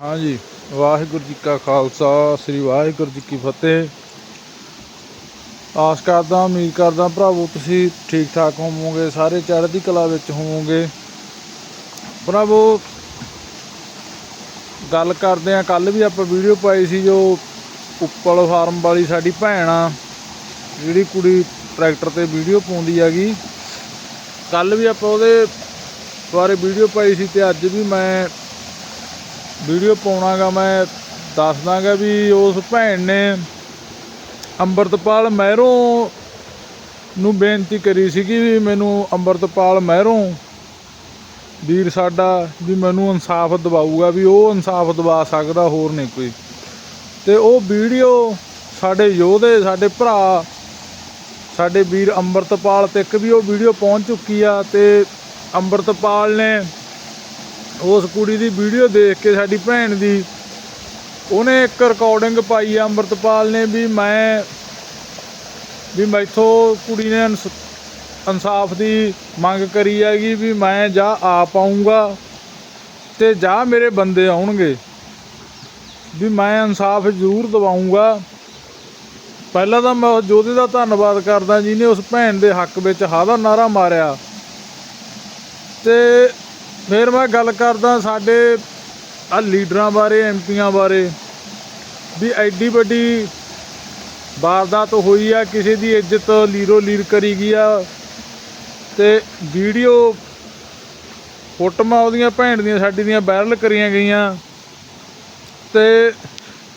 ਹਾਂਜੀ, ਵਾਹਿਗੁਰੂ ਜੀ ਕਾ ਖਾਲਸਾ, ਸ੍ਰੀ ਵਾਹਿਗੁਰੂ ਜੀ ਕੀ ਫਤਿਹ। ਆਸ ਕਰਦਾ, ਉਮੀਦ ਕਰਦਾ ਭਰਾਵੋ ਤੁਸੀਂ ਠੀਕ ਠਾਕ ਹੋਵੋਗੇ, ਸਾਰੇ ਚੜ੍ਹਦੀ ਕਲਾ ਵਿੱਚ ਹੋਵੋਗੇ। ਭਰਾਵੋ ਗੱਲ ਕਰਦੇ ਆ ਕੱਲ ਵੀ ਆਪਾਂ ਵੀਡੀਓ ਪਾਈ ਸੀ ਜੋ ਉੱਪਲ ਫਾਰਮ ਵਾਲੀ ਸਾਡੀ ਭੈਣ ਆ, ਜਿਹੜੀ ਕੁੜੀ ਟਰੈਕਟਰ ਤੇ ਵੀਡੀਓ ਪਾਉਂਦੀ ਹੈਗੀ। ਕੱਲ ਵੀ ਆਪਾਂ ਉਹਦੇ ਬਾਰੇ ਵੀਡੀਓ ਪਾਈ ਸੀ ਤੇ ਅੱਜ ਵੀ ਮੈਂ ਵੀਡੀਓ ਪਾਉਣਾਗਾ ਮੈਂ, ਦੱਸ ਦਾਂਗਾ ਵੀ ਉਸ ਭੈਣ ਨੇ ਅੰਮ੍ਰਿਤਪਾਲ ਮਹਿਰੋਂ ਨੂੰ ਬੇਨਤੀ ਕਰੀ ਸੀਗੀ ਵੀ ਮੈਨੂੰ ਅੰਮ੍ਰਿਤਪਾਲ ਮਹਿਰੋਂ ਵੀਰ ਸਾਡਾ ਵੀ ਮੈਨੂੰ ਇਨਸਾਫ ਦਿਵਾਊਗਾ, ਵੀ ਉਹ ਇਨਸਾਫ ਦਿਵਾ ਸਕਦਾ, ਹੋਰ ਨਹੀਂ ਕੋਈ। ਤੇ ਉਹ ਵੀਡੀਓ ਸਾਡੇ ਯੋਧੇ, ਸਾਡੇ ਭਰਾ, ਸਾਡੇ ਵੀਰ ਅੰਮ੍ਰਿਤਪਾਲ ਤੱਕ ਵੀ ਉਹ ਵੀਡੀਓ ਪਹੁੰਚ ਚੁੱਕੀ ਆ ਤੇ ਅੰਮ੍ਰਿਤਪਾਲ ਨੇ ਉਸ ਕੁੜੀ ਦੀ ਵੀਡੀਓ ਦੇਖ ਕੇ ਸਾਡੀ ਭੈਣ ਦੀ, ਉਹਨੇ ਇੱਕ ਰਿਕਾਰਡਿੰਗ ਪਾਈ ਆ ਅੰਮ੍ਰਿਤਪਾਲ ਨੇ ਵੀ ਮੈਂ, ਵੀ ਮੈਥੋਂ ਕੁੜੀ ਨੇ ਇਨਸ- ਇਨਸਾਫ ਦੀ ਮੰਗ ਕਰੀ ਹੈਗੀ ਵੀ ਮੈਂ ਜਾਂ ਆਪ ਪਾਉਂਗਾ ਤੇ ਜਾਂ ਮੇਰੇ ਬੰਦੇ ਆਉਣਗੇ, ਵੀ ਮੈਂ ਇਨਸਾਫ ਜ਼ਰੂਰ ਦਿਵਾਉਂਗਾ ਪਹਿਲਾਂ ਤਾਂ ਮੈਂ ਜੋਧੇ ਦਾ ਧੰਨਵਾਦ ਕਰਦਾ ਜਿਹਨੇ ਉਸ ਭੈਣ ਦੇ ਹੱਕ ਵਿੱਚ ਹਾ ਦਾ ਨਾਰਾ ਮਾਰਿਆ। ਤੇ ਫਿਰ ਮੈਂ ਗੱਲ ਕਰਦਾ ਸਾਡੇ ਆ ਲੀਡਰਾਂ ਬਾਰੇ ਐਮਪੀਆਂ ਬਾਰੇ, ਵੀ ਐਡੀ ਵੱਡੀ ਵਾਰਦਾਤ ਹੋਈ ਆ, ਕਿਸੇ ਦੀ ਇੱਜ਼ਤ ਲੀਰੋ ਲੀਰ ਕਰੀ ਗਈ ਆ। ਤੇ ਵੀਡੀਓ ਫੋਟੋਆਂ ਉਹਦੀਆਂ ਭੈਣ ਦੀਆਂ, ਸਾਡੀ ਦੀਆਂ ਵਾਇਰਲ ਕਰੀਆਂ ਗਈਆਂ। ਤੇ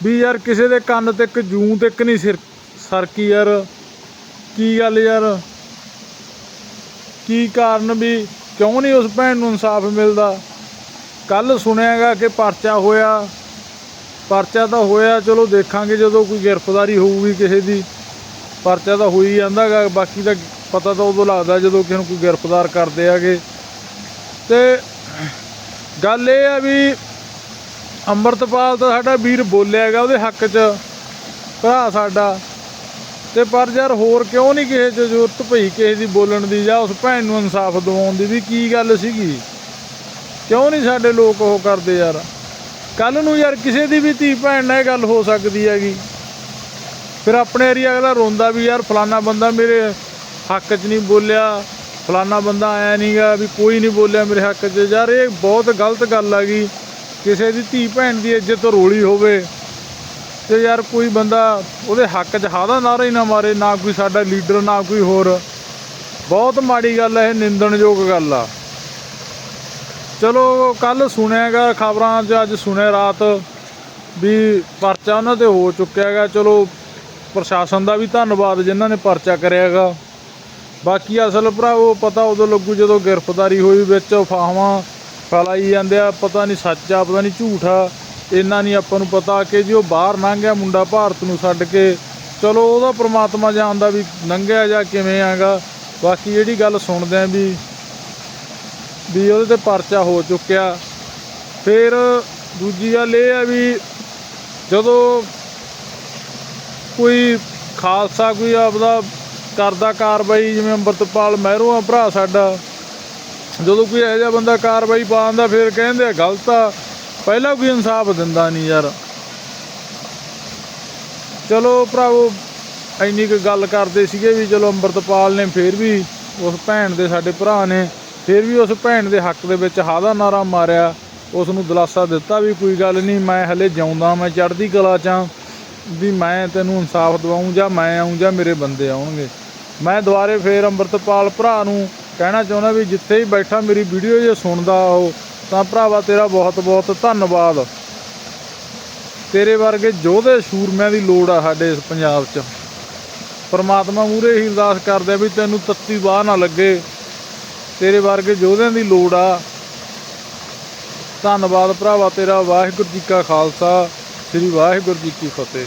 ਵੀ ਯਾਰ ਕਿਸੇ ਦੇ ਕੰਨ ਤੇ ਇੱਕ ਜੂੰ ਤੇ ਇੱਕ ਨਹੀਂ ਸਿਰ ਸਰਕੀ ਯਾਰ। ਕੀ ਗੱਲ ਯਾਰ? ਕੀ ਕਾਰਨ ਵੀ ਕਿਉਂ ਨਹੀਂ ਉਸ ਭੈਣ ਨੂੰ ਇਨਸਾਫ ਮਿਲਦਾ? ਕੱਲ ਸੁਣਿਆਗਾ ਕਿ ਪਰਚਾ ਹੋਇਆ। ਪਰਚਾ ਤਾਂ ਹੋਇਆ, ਚਲੋ ਦੇਖਾਂਗੇ ਜਦੋਂ ਕੋਈ ਗ੍ਰਿਫਤਾਰੀ ਹੋਊਗੀ ਕਿਸੇ ਦੀ। ਪਰਚਾ ਤਾਂ ਹੋਈ ਜਾਂਦਾਗਾ, ਬਾਕੀ ਤਾਂ ਪਤਾ ਤਾਂ ਉਦੋਂ ਲੱਗਦਾ ਜਦੋਂ ਕਿਸੇ ਨੂੰ ਕੋਈ ਗ੍ਰਿਫਤਾਰ ਕਰਦੇ ਆਗੇ। ਤੇ ਗੱਲ ਇਹ ਆ ਵੀ ਅੰਮ੍ਰਿਤਪਾਲ ਤਾਂ ਸਾਡਾ ਵੀਰ ਬੋਲਿਆ ਹੈਗਾ ਉਹਦੇ ਹੱਕ 'ਚ। ਭਰਾ ਸਾਡਾ। ਤੇ ਪਰ ਯਾਰ ਹੋਰ ਕਿਉਂ ਨਹੀਂ ਕਿਸੇ 'ਚ ਜ਼ਰੂਰਤ ਪਈ ਕਿਸੇ ਦੀ ਬੋਲਣ ਦੀ ਜਾਂ ਉਸ ਭੈਣ ਨੂੰ ਇਨਸਾਫ ਦਿਵਾਉਣ ਦੀ ਵੀ ਕੀ ਗੱਲ ਸੀਗੀ? ਕਿਉਂ ਨਹੀਂ ਸਾਡੇ ਲੋਕ ਉਹ ਕਰਦੇ ਯਾਰ? ਕੱਲ ਨੂੰ ਯਾਰ ਕਿਸੇ ਦੀ ਵੀ ਧੀ ਭੈਣ ਨਾਲ ਇਹ ਗੱਲ ਹੋ ਸਕਦੀ ਹੈਗੀ। ਫਿਰ ਆਪਣੇ ਏਰੀਆ ਅਗਲਾ ਰੋਂਦਾ ਵੀ ਯਾਰ ਫਲਾਨਾ ਬੰਦਾ ਮੇਰੇ ਹੱਕ 'ਚ ਨਹੀਂ ਬੋਲਿਆ, ਫਲਾਨਾ ਬੰਦਾ ਆਇਆ ਨਹੀਂਗਾ ਵੀ ਕੋਈ ਨਹੀਂ ਬੋਲਿਆ ਮੇਰੇ ਹੱਕ 'ਚ। ਯਾਰ ਇਹ ਬਹੁਤ ਗਲਤ ਗੱਲ ਹੈਗੀ। ਕਿਸੇ ਦੀ ਧੀ ਭੈਣ ਦੀ ਇੱਜ਼ਤ ਰੋਲੀ ਹੋਵੇ ਤੇ ਯਾਰ ਕੋਈ ਬੰਦਾ ਉਹਦੇ ਹੱਕ 'ਚ ਹਾਦਾ ਨਾਰਾ ਹੀ ਨਾ ਮਾਰੇ, ਨਾ ਕੋਈ ਸਾਡਾ ਲੀਡਰ, ਨਾ ਕੋਈ ਹੋਰ। ਬਹੁਤ ਮਾੜੀ ਗੱਲ ਹੈ ਇਹ ਨਿੰਦਣਯੋਗ ਗੱਲ ਆ। ਚਲੋ, ਕੱਲ ਸੁਣਿਆਗਾ, ਖਬਰਾਂ 'ਚ ਅੱਜ ਸੁਣਿਆ ਰਾਤ ਵੀ ਪਰਚਾ ਉਹਨਾਂ ਤੇ ਹੋ ਚੁੱਕਿਆ ਹੈਗਾ ਚਲੋ, ਪ੍ਰਸ਼ਾਸਨ ਦਾ ਵੀ ਧੰਨਵਾਦ ਜਿਨ੍ਹਾਂ ਨੇ ਪਰਚਾ ਕਰਿਆਗਾ। ਬਾਕੀ ਅਸਲ ਭਰਾਵੋ ਪਤਾ ਉਦੋਂ ਲੱਗੂ ਜਦੋਂ ਗ੍ਰਿਫਤਾਰੀ ਹੋਈ ਵਿੱਚ ਅਫਵਾਹਾਂ ਫੈਲਾਈ ਜਾਂਦੇ ਆ, ਪਤਾ ਨਹੀਂ ਸੱਚ ਆ, ਪਤਾ ਨਹੀਂ ਝੂਠ ਆ। ਇੰਨਾ ਨਹੀਂ ਆਪਾਂ ਨੂੰ ਪਤਾ ਕਿ ਜੀ ਉਹ ਬਾਹਰ ਲੰਘ ਗਿਆ ਮੁੰਡਾ ਭਾਰਤ ਨੂੰ ਛੱਡ ਕੇ, ਚਲੋ ਉਹਦਾ ਪ੍ਰਮਾਤਮਾ ਜਾਣਦਾ ਵੀ ਲੰਘਿਆ ਜਾਂ ਕਿਵੇਂ ਆਗਾ। ਬਾਕੀ ਜਿਹੜੀ ਗੱਲ ਸੁਣਦੇ ਆ ਵੀ ਵੀ ਉਹਦੇ ਤੇ ਪਰਚਾ ਹੋ ਚੁੱਕਿਆ। ਫਿਰ ਦੂਜੀ ਗੱਲ ਇਹ ਆ ਵੀ ਜਦੋਂ ਕੋਈ ਖਾਲਸਾ ਕੋਈ ਆਪਦਾ ਕਰਦਾ ਕਾਰਵਾਈ, ਜਿਵੇਂ ਅੰਮ੍ਰਿਤਪਾਲ ਮਹਿਰੂ ਆ ਭਰਾ ਸਾਡਾ, ਜਦੋਂ ਕੋਈ ਇਹੋ ਜਿਹਾ ਬੰਦਾ ਕਾਰਵਾਈ ਪਾਉਂਦਾ, ਫਿਰ ਕਹਿੰਦੇ ਆ, ਗਲਤ ਆ। ਪਹਿਲਾਂ ਕੋਈ ਇਨਸਾਫ ਦਿੰਦਾ ਨਹੀਂ ਯਾਰ। ਚਲੋ ਭਰਾਵੋ ਇੰਨੀ ਕੁ ਗੱਲ ਕਰਦੇ ਸੀਗੇ ਵੀ ਚਲੋ ਅੰਮ੍ਰਿਤਪਾਲ ਨੇ ਫਿਰ ਵੀ ਉਸ ਭੈਣ ਦੇ ਸਾਡੇ ਭਰਾ ਨੇ ਫਿਰ ਵੀ ਉਸ ਭੈਣ ਦੇ ਹੱਕ ਦੇ ਵਿੱਚ ਹਾਦਾ ਨਾਰਾ ਮਾਰਿਆ। ਉਸ ਨੂੰ ਦਿਲਾਸਾ ਦਿੱਤਾ ਵੀ ਕੋਈ ਗੱਲ ਨਹੀਂ ਮੈਂ ਹਲੇ ਜਿਉਂਦਾ ਮੈਂ ਚੜ੍ਹਦੀ ਕਲਾ ਚ ਆਂ, ਵੀ ਮੈਂ ਤੈਨੂੰ ਇਨਸਾਫ ਦਿਵਾਉਂ ਜਾਂ ਮੈਂ ਆਉਂ ਜਾਂ ਮੇਰੇ ਬੰਦੇ ਆਉਣਗੇ। ਮੈਂ ਦੁਬਾਰੇ ਫੇਰ ਅੰਮ੍ਰਿਤਪਾਲ ਭਰਾ ਨੂੰ ਕਹਿਣਾ ਚਾਹੁੰਦਾ ਵੀ ਜਿੱਥੇ ਹੀ ਬੈਠਾ ਮੇਰੀ ਵੀਡੀਓ ਜੇ ਸੁਣਦਾ ਉਹ ਤਾਂ ਭਰਾਵਾ ਤੇਰਾ ਬਹੁਤ ਬਹੁਤ ਧੰਨਵਾਦ। ਤੇਰੇ ਵਰਗੇ ਯੋਧੇ ਸੂਰਮਿਆਂ ਦੀ ਲੋੜ ਆ ਸਾਡੇ ਇਸ ਪੰਜਾਬ 'ਚ। ਪਰਮਾਤਮਾ ਮੂਰੇ ਹੀ ਅਰਦਾਸ ਕਰਦੇ ਆ ਵੀ ਤੈਨੂੰ ਤੱਤੀ ਬਾਹ ਨਾ ਲੱਗੇ। ਤੇਰੇ ਵਰਗੇ ਯੋਧਿਆਂ ਦੀ ਲੋੜ ਆ। ਧੰਨਵਾਦ ਭਰਾਵਾ ਤੇਰਾ ਵਾਹਿਗੁਰੂ ਜੀ ਕਾ ਖਾਲਸਾ, ਸ੍ਰੀ ਵਾਹਿਗੁਰੂ ਜੀ ਕੀ ਫਤਿਹ।